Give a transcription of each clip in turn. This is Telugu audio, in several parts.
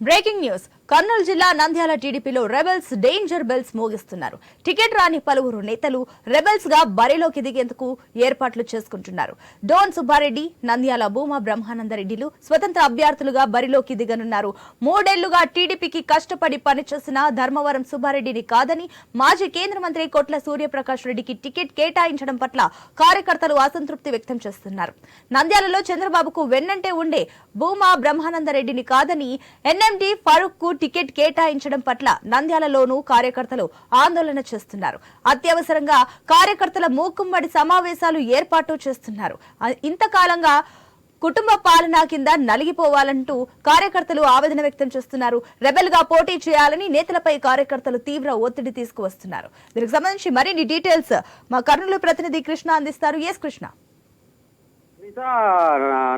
బ్రేకింగ్ న్యూస్ కర్నూలు జిల్లా నంద్యాల టీడీపీలో రెబెల్స్ డేంజర్ బెల్స్ మోగిస్తున్నారు. టికెట్ రాని పలువురు నేతలు రెబెల్స్గా బరిలోకి దిగేందుకు ఏర్పాట్లు చేసుకుంటున్నారు. డోన్ సుబ్బారెడ్డి నంద్యాల భూమా బ్రహ్మానందరెడ్డిలు స్వతంత్ర అభ్యర్థులుగా బరిలోకి దిగనున్నారు. మూడేళ్ళుగా టీడీపీకి కష్టపడి పనిచేసిన ధర్మవరం సుబ్బారెడ్డిని కాదని మాజీ కేంద్ర మంత్రి కోట్ల సూర్యప్రకాష్ రెడ్డికి టికెట్ కేటాయించడం పట్ల కార్యకర్తలు అసంతృప్తి వ్యక్తం చేస్తున్నారు. నంద్యాలలో చంద్రబాబుకు వెన్నంటే ఉండే భూమా బ్రహ్మానందరెడ్డిని కాదని ఎన్ఎండి ఫరూక్కు టికెట్ కేటాయించడం పట్ల నంద్యాలలోనూ కార్యకర్తలు ఆందోళన చేస్తున్నారు. అత్యవసరంగా కార్యకర్తల మూకుమ్మడి సమావేశాలు ఏర్పాటు చేస్తున్నారు. ఇంతకాలంగా కుటుంబ పాలన కింద నలిగిపోవాలంటూ కార్యకర్తలు ఆవేదన వ్యక్తం చేస్తున్నారు. రెబెల్గా పోటీ చేయాలని నేతలపై కార్యకర్తలు తీవ్ర ఒత్తిడి తీసుకువస్తున్నారు. దీనికి సంబంధించి మరిన్ని డీటెయిల్స్ మా కర్నూలు ప్రతినిధి కృష్ణ అందిస్తారు. ఎస్ కృష్ణ.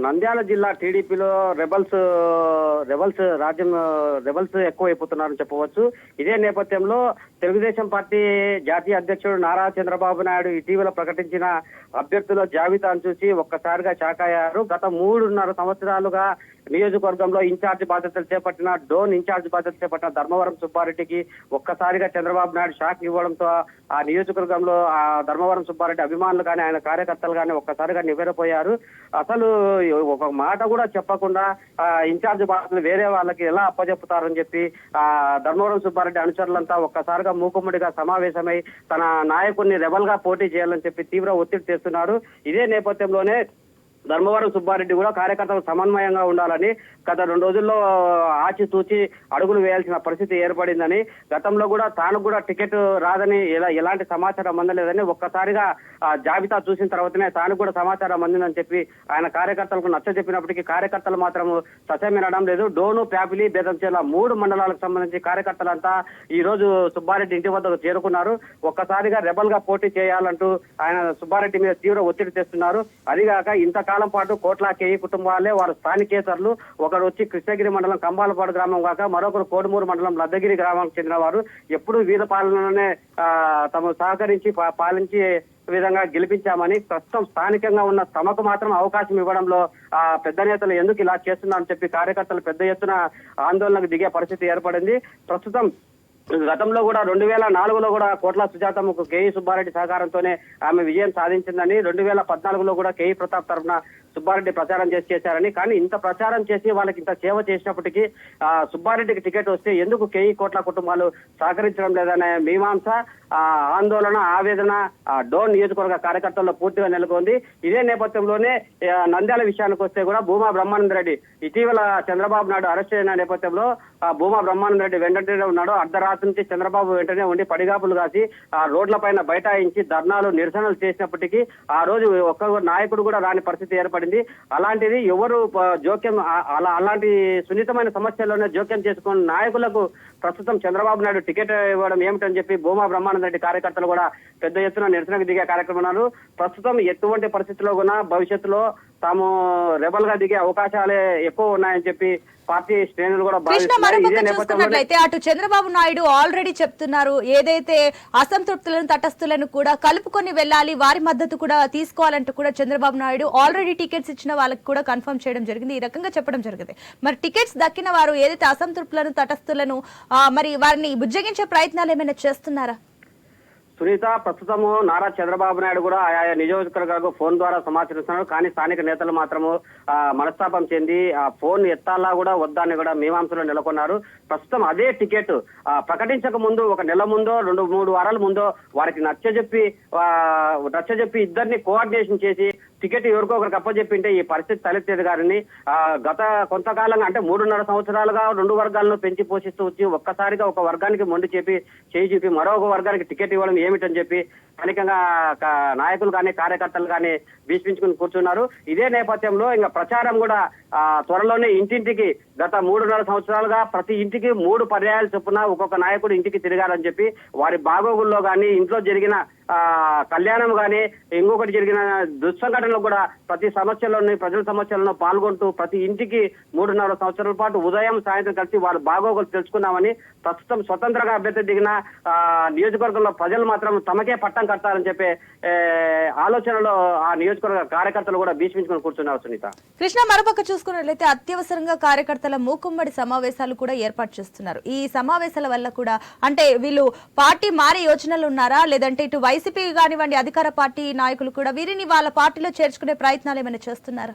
నంద్యాల జిల్లా టీడీపీలో రెబల్స్ రెబల్స్ రాజ్యం రెబల్స్ ఎక్కువైపోతున్నారని చెప్పవచ్చు. ఇదే నేపథ్యంలో తెలుగుదేశం పార్టీ జాతీయ అధ్యక్షుడు నారా చంద్రబాబు నాయుడు ఇటీవల ప్రకటించిన అభ్యర్థుల జాబితాను చూసి ఒక్కసారిగా షాక్ అయ్యారు. గత మూడున్నర సంవత్సరాలుగా నియోజకవర్గంలో ఇన్ఛార్జ్ బాధ్యతలు చేపట్టిన డోన్ ఇన్ఛార్జ్ బాధ్యతలు చేపట్టిన ధర్మవరం సుబ్బారెడ్డికి ఒక్కసారిగా చంద్రబాబు నాయుడు షాక్ ఇవ్వడంతో ఆ నియోజకవర్గంలో ఆ ధర్మవరం సుబ్బారెడ్డి అభిమానులు కానీ ఆయన కార్యకర్తలు కానీ ఒక్కసారిగా నివ్వెరపోయారు. అసలు ఒక మాట కూడా చెప్పకుండా ఆ ఇన్ఛార్జ్ బాధ్యతలు వేరే వాళ్ళకి ఎలా అప్పజెప్పుతారని చెప్పి ఆ ధర్మవరం సుబ్బారెడ్డి అనుచరులంతా ఒక్కసారిగా మూకుమ్మడిగా సమావేశమై తన నాయకుడిని రెబల్గా పోటీ చేయాలని చెప్పి తీవ్ర ఒత్తిడి చేస్తున్నారు ఇదే నేపథ్యంలోనే ధర్మవరం సుబ్బారెడ్డి కూడా కార్యకర్తలు సమన్వయంగా ఉండాలని గత రెండు రోజుల్లో ఆచితూచి అడుగులు వేయాల్సిన పరిస్థితి ఏర్పడిందని గతంలో కూడా తాను కూడా టికెట్ రాదని ఎలా ఎలాంటి సమాచారం అందలేదని ఒక్కసారిగా జాబితా చూసిన తర్వాతనే తాను కూడా సమాచారం అందిందని చెప్పి ఆయన కార్యకర్తలకు నచ్చ చెప్పినప్పటికీ కార్యకర్తలు మాత్రం సత్యమినడం లేదు. డోను ప్యాపిలి బేదంచేల మూడు మండలాలకు సంబంధించి కార్యకర్తలంతా ఈ రోజు సుబ్బారెడ్డి ఇంటి వద్దకు చేరుకున్నారు. ఒక్కసారిగా రెబల్గా పోటీ చేయాలంటూ ఆయన సుబ్బారెడ్డి మీద తీవ్ర ఒత్తిడి తెస్తున్నారు. అదిగాక ఇంతకాలం పాటు కోట్ల కేయి కుటుంబాలే వారు స్థానికేతరులు. ఒకరు వచ్చి కృష్ణగిరి మండలం కంబాలపాడు గ్రామం కాక మరొకరు కోడుమూరు మండలం లద్దగిరి గ్రామానికి చెందిన వారు ఎప్పుడు వీధ పాలనలోనే తమ సహకరించి పాలించి విధంగా గెలిపించామని ప్రస్తుతం స్థానికంగా ఉన్న తమకు మాత్రం అవకాశం ఇవ్వడంలో ఆ పెద్ద నేతలు ఎందుకు ఇలా చేస్తున్నారని చెప్పి కార్యకర్తలు పెద్ద ఎత్తున ఆందోళనకు దిగే పరిస్థితి ఏర్పడింది. ప్రస్తుతం గతంలో కూడా రెండు వేల నాలుగులో కూడా కోట్ల సుజాతమ్మకు కేఈ సుబ్బారెడ్డి సహకారంతోనే ఆమె విజయం సాధించిందని రెండు వేల పద్నాలుగులో కూడా కేఈ ప్రతాప్ తరఫున సుబ్బారెడ్డి ప్రచారం చేసి చేశారని. కానీ ఇంత ప్రచారం చేసి వాళ్ళకి ఇంత సేవ చేసినప్పటికీ ఆ సుబ్బారెడ్డికి టికెట్ వస్తే ఎందుకు కేఈ కోట్ల కుటుంబాలు సహకరించడం లేదనే మీమాంస ఆందోళన ఆవేదన డోన్ నియోజకవర్గ కార్యకర్తల్లో పూర్తిగా నెలకొంది. ఇదే నేపథ్యంలోనే నంద్యాల విషయానికి వస్తే కూడా భూమా బ్రహ్మానంద రెడ్డి ఇటీవల చంద్రబాబు నాయుడు అరెస్ట్ అయిన నేపథ్యంలో భూమా బ్రహ్మానంద రెడ్డి వెంటనే ఉన్నాడు. అర్ధరాత్రి నుంచి చంద్రబాబు వెంటనే ఉండి పడిగాపులు కాసి ఆ రోడ్ల పైన బైఠాయించి ధర్నాలు నిరసనలు చేసినప్పటికీ ఆ రోజు ఒక్క నాయకుడు కూడా రాని పరిస్థితి ఏర్పడింది. అలాంటిది ఎవరు జోక్యం అలా అలాంటి సున్నితమైన సమస్యల్లోనే జోక్యం చేసుకుని నాయకులకు ప్రస్తుతం చంద్రబాబు నాయుడు టికెట్ ఇవ్వడం ఏమిటని చెప్పి భూమా బ్రహ్మానంద రెడ్డి కార్యకర్తలు కూడా పెద్ద ఎత్తున నిరసనకు దిగే కార్యక్రమం ఉన్నారు ప్రస్తుతం ఎటువంటి పరిస్థితుల్లో కూడా భవిష్యత్తులో తాము రెబల్గా దిగే అవకాశాలే ఎక్కువ ఉన్నాయని చెప్పి పార్టీ శ్రేణులు కూడా చూసుకున్నట్లయితే అటు చంద్రబాబు నాయుడు ఆల్రెడీ చెప్తున్నారు. ఏదైతే అసంతృప్తులను తటస్థులను కూడా కలుపుకొని వెళ్ళాలి వారి మద్దతు కూడా తీసుకోవాలంటూ కూడా చంద్రబాబు నాయుడు ఆల్రెడీ టికెట్స్ ఇచ్చిన వాళ్ళకి కూడా కన్ఫర్మ్ చేయడం జరిగింది. ఈ రకంగా చెప్పడం జరిగింది. మరి టికెట్స్ దక్కిన వారు ఏదైతే అసంతృప్తులను తటస్థులను మరి వారిని బుజ్జగించే ప్రయత్నాలు ఏమైనా చేస్తున్నారా? సునీత ప్రస్తుతము నారా చంద్రబాబు నాయుడు కూడా ఆయా నియోజకవర్గాలకు ఫోన్ ద్వారా సమాచరిస్తున్నారు కానీ స్థానిక నేతలు మాత్రము ఆ, మనస్తాపం చెంది ఆ ఫోన్ ఎత్తాలా కూడా వద్దని కూడా మీమాంసలో నెలకొన్నారు. ప్రస్తుతం అదే టికెట్ ప్రకటించక ముందు ఒక నెల ముందో రెండు మూడు వారాల ముందో వారికి నచ్చజెప్పి నచ్చజెప్పి ఇద్దరిని కోఆర్డినేషన్ చేసి టికెట్ ఎవరికో ఒకరికి అప్పచెప్పింటే ఈ పరిస్థితి తలెత్తేది గారిని గత కొంతకాలంగా అంటే మూడున్నర సంవత్సరాలుగా రెండు వర్గాలను పెంచి పోషిస్తూ వచ్చి ఒక్కసారిగా ఒక వర్గానికి మొండి చెప్పి చేయి చూపి మరొక వర్గానికి టికెట్ ఇవ్వడం ఏమిటని చెప్పి స్థానికంగా నాయకులు కానీ కార్యకర్తలు కానీ భీష్మించుకుని కూర్చున్నారు. ఇదే నేపథ్యంలో ఇంకా ప్రచారం కూడా త్వరలోనే ఇంటింటికి గత మూడున్నర సంవత్సరాలుగా ప్రతి ఇంటికి మూడు పర్యాయాలు చొప్పున ఒక్కొక్క నాయకుడు ఇంటికి తిరిగారని చెప్పి వారి బాగోగుల్లో కానీ ఇంట్లో జరిగిన కళ్యాణం గాని ఇంకొకటి జరిగిన దుస్సంఘటనలు కూడా ప్రతి సమస్యలోని ప్రజల సమస్యలను పాల్గొంటూ ప్రతి ఇంటికి మూడున్నర సంవత్సరాల పాటు ఉదయం సాయంత్రం కలిసి వాళ్ళు బాగోగులు తెలుసుకున్నామని ప్రస్తుతం స్వతంత్రంగా అభ్యర్థి దిగిన ఆ, నియోజకవర్గంలో ప్రజలు మాత్రం తమకే పట్టం కట్టాలని చెప్పే ఆలోచనలో ఆ నియోజకవర్గ కార్యకర్తలు కూడా భీష్మించుకుని కూర్చున్నారు సునీత. కృష్ణ మరొక చూసుకున్నట్లయితే అత్యవసరంగా కార్యకర్తల మూకుమ్మడి సమావేశాలు కూడా ఏర్పాటు చేస్తున్నారు. ఈ సమావేశాల వల్ల కూడా అంటే వీళ్ళు పార్టీ మారే యోచనలు ఉన్నారా? లేదంటే ఇటు వైస్ వైసీపీ కానివ్వండి అధికార పార్టీ నాయకులు కూడా వీరిని వాళ్ళ పార్టీలో చేర్చుకునే ప్రయత్నాలు ఏమైనా చేస్తున్నారా?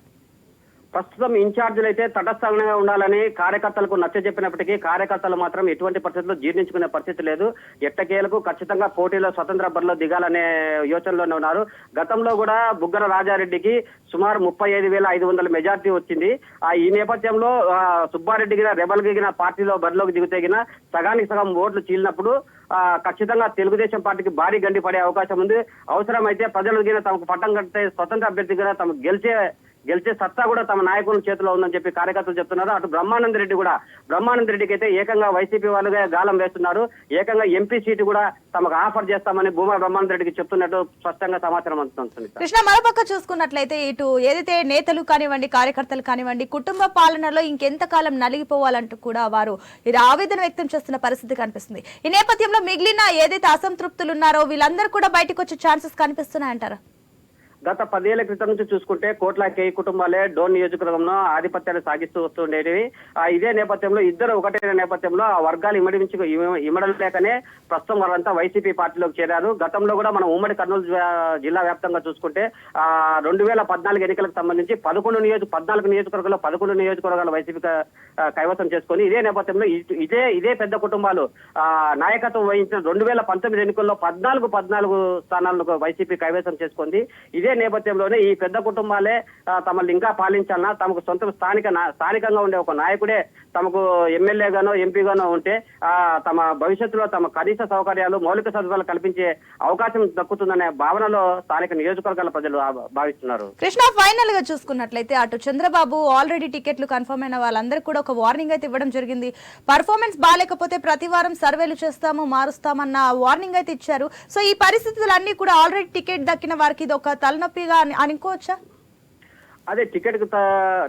ప్రస్తుతం ఇన్ఛార్జీలు అయితే తటస్థంగా ఉండాలని కార్యకర్తలకు నచ్చ చెప్పినప్పటికీ కార్యకర్తలు మాత్రం ఎటువంటి పరిస్థితుల్లో జీర్ణించుకునే పరిస్థితి లేదు. ఎట్టకేలకు ఖచ్చితంగా పోటీలో స్వతంత్ర బరిలో దిగాలనే యోచనలోనే ఉన్నారు. గతంలో కూడా బుగ్గన రాజారెడ్డికి సుమారు ముప్పై ఐదు వేల ఐదు వందల మెజార్టీ వచ్చింది. ఆ ఈ నేపథ్యంలో సుబ్బారెడ్డికి రెబల్ గిన పార్టీలో బరిలోకి దిగుతగిన సగానికి సగం ఓట్లు చీలినప్పుడు ఖచ్చితంగా తెలుగుదేశం పార్టీకి భారీ గండి పడే అవకాశం ఉంది. అవసరమైతే ప్రజలు తమకు పట్టం కట్టే స్వతంత్ర అభ్యర్థిగా తమకు గెలిచే గెలిచే సత్తా కూడా తమ నాయకుల చేతిలో ఉందని చెప్పి కార్యకర్తలు చెప్తున్నారు. అటు బ్రహ్మానంద రెడ్డి కూడా బ్రహ్మానంద రెడ్డికి అయితే ఏకంగా వైసీపీ వాళ్ళుగా గాలం వేస్తున్నారు. ఏకంగా ఎంపీ సీటు కూడా తమకు ఆఫర్ చేస్తామని భూమా బ్రహ్మానంద రెడ్డికి చెప్తున్నట్టు స్పష్టంగా సమాచారం అందుతుంది కృష్ణ మరోపక్క చూసుకున్నట్లయితే ఇటు ఏదైతే నేతలు కానివ్వండి కార్యకర్తలు కానివ్వండి కుటుంబ పాలనలో ఇంకెంత కాలం నలిగిపోవాలంటూ కూడా వారు ఇది ఆవేదన వ్యక్తం చేస్తున్న పరిస్థితి కనిపిస్తుంది. ఈ నేపథ్యంలో మిగిలిన ఏదైతే అసంతృప్తులు ఉన్నారో వీళ్ళందరూ కూడా బయటకు వచ్చే ఛాన్సెస్ కనిపిస్తున్నాయంటారా? గత పదేళ్ళ క్రితం నుంచి చూసుకుంటే కోట్ల కేయి కుటుంబాలే డోన్ నియోజకవర్గంలో ఆధిపత్యాన్ని సాగిస్తూ వస్తుండేవి ఆ ఇదే నేపథ్యంలో ఇద్దరు ఒకటే నేపథ్యంలో ఆ వర్గాలు ఇమడి నుంచి ఇమ- లేకనే ప్రస్తుతం వారంతా వైసీపీ పార్టీలోకి చేరారు. గతంలో కూడా మనం ఉమ్మడి కర్నూలు జిల్లా- జిల్లా వ్యాప్తంగా చూసుకుంటే ఆ రెండు వేల పద్నాలుగు ఎన్నికలకు సంబంధించి పదకొండు నియోజక పద్నాలుగు నియోజకవర్గాల్లో పదకొండు నియోజకవర్గాలు వైసీపీ కైవసం చేసుకొని ఇదే నేపథ్యంలో ఇదే ఇదే పెద్ద కుటుంబాలు ఆ నాయకత్వం వహించిన రెండు వేల పంతొమ్మిది ఎన్నికల్లో పద్నాలుగు పద్నాలుగు స్థానాలను వైసీపీ కైవసం చేసుకుంది. ఇదే నేపథ్యంలోనే ఈ పెద్ద కుటుంబాలే తమల్ని ఇంకా పాలించాలన్నా తమకు సొంత స్థానిక స్థానికంగా ఉండే ఒక నాయకుడే తమకు ఎమ్మెల్యేగానో ఎంపీగానో ఉంటే ఆ తమ భవిష్యత్తులో తమ కనీస సౌకర్యాలు మౌలిక సదుపాయాలు కల్పించే అవకాశం దక్కుతుందనే భావనలో స్థానిక నియోజకవర్గాల ప్రజలు భావిస్తున్నారు. కృష్ణ ఫైనల్గా చూసుకున్నట్లయితే అటు చంద్రబాబు ఆల్రెడీ టికెట్లు కన్ఫర్మ్ అయిన వాళ్ళందరికీ కూడా ఒక వార్నింగ్ అయితే ఇవ్వడం జరిగింది. పర్ఫార్మెన్స్ బాగాలేకపోతే ప్రతి వారం సర్వేలు చేస్తాము మారుస్తామన్న వార్నింగ్ అయితే ఇచ్చారు. సో ఈ పరిస్థితులన్నీ కూడా ఆల్రెడీ టికెట్ దక్కిన వారికి ఇది ఒక తల తలనొప్పిగా అని- అనుకోవచ్చా? అదే టికెట్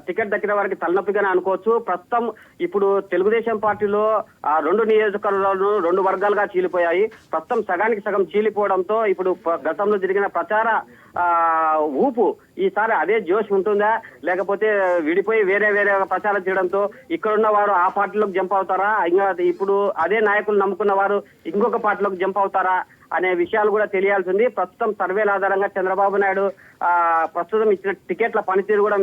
టికెట్ దక్కిన వారికి తలనొప్పిగానే అనుకోవచ్చు. ప్రస్తుతం ఇప్పుడు తెలుగుదేశం పార్టీలో ఆ రెండు నియోజకవర్గాలను రెండు వర్గాలుగా చీలిపోయాయి. ప్రస్తుతం సగానికి సగం చీలిపోవడంతో ఇప్పుడు గతంలో జరిగిన ప్రచార ఊపు ఈసారి అదే జోష్ ఉంటుందా? లేకపోతే విడిపోయి వేరే వేరే ప్రచారం చేయడంతో ఇక్కడున్న వారు ఆ పార్టీలోకి జంప్ అవుతారా? ఇంకా ఇప్పుడు అదే నాయకులు నమ్ముకున్న వారు ఇంకొక పార్టీలోకి జంప్ అవుతారా? అనే విషయాలు కూడా తెలియాల్సి ఉంది ప్రస్తుతం సర్వేల ఆధారంగా చంద్రబాబు నాయుడు ప్రస్తుతం ఇచ్చిన టికెట్ల పనితీరు కూడా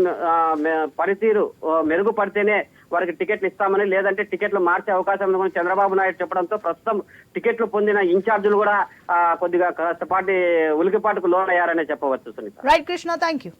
పనితీరు మెరుగుపడితేనే వారికి టికెట్లు ఇస్తామని లేదంటే టికెట్లు మార్చే అవకాశం ఉందని చంద్రబాబు నాయుడు చెప్పడంతో ప్రస్తుతం టికెట్లు పొందిన ఇన్ఛార్జీలు కూడా కొద్దిగా కాస్తపాటి ఉలికిపాటుకు లోనయ్యారనే చెప్పవచ్చు Sunitha. Right Krishna thank you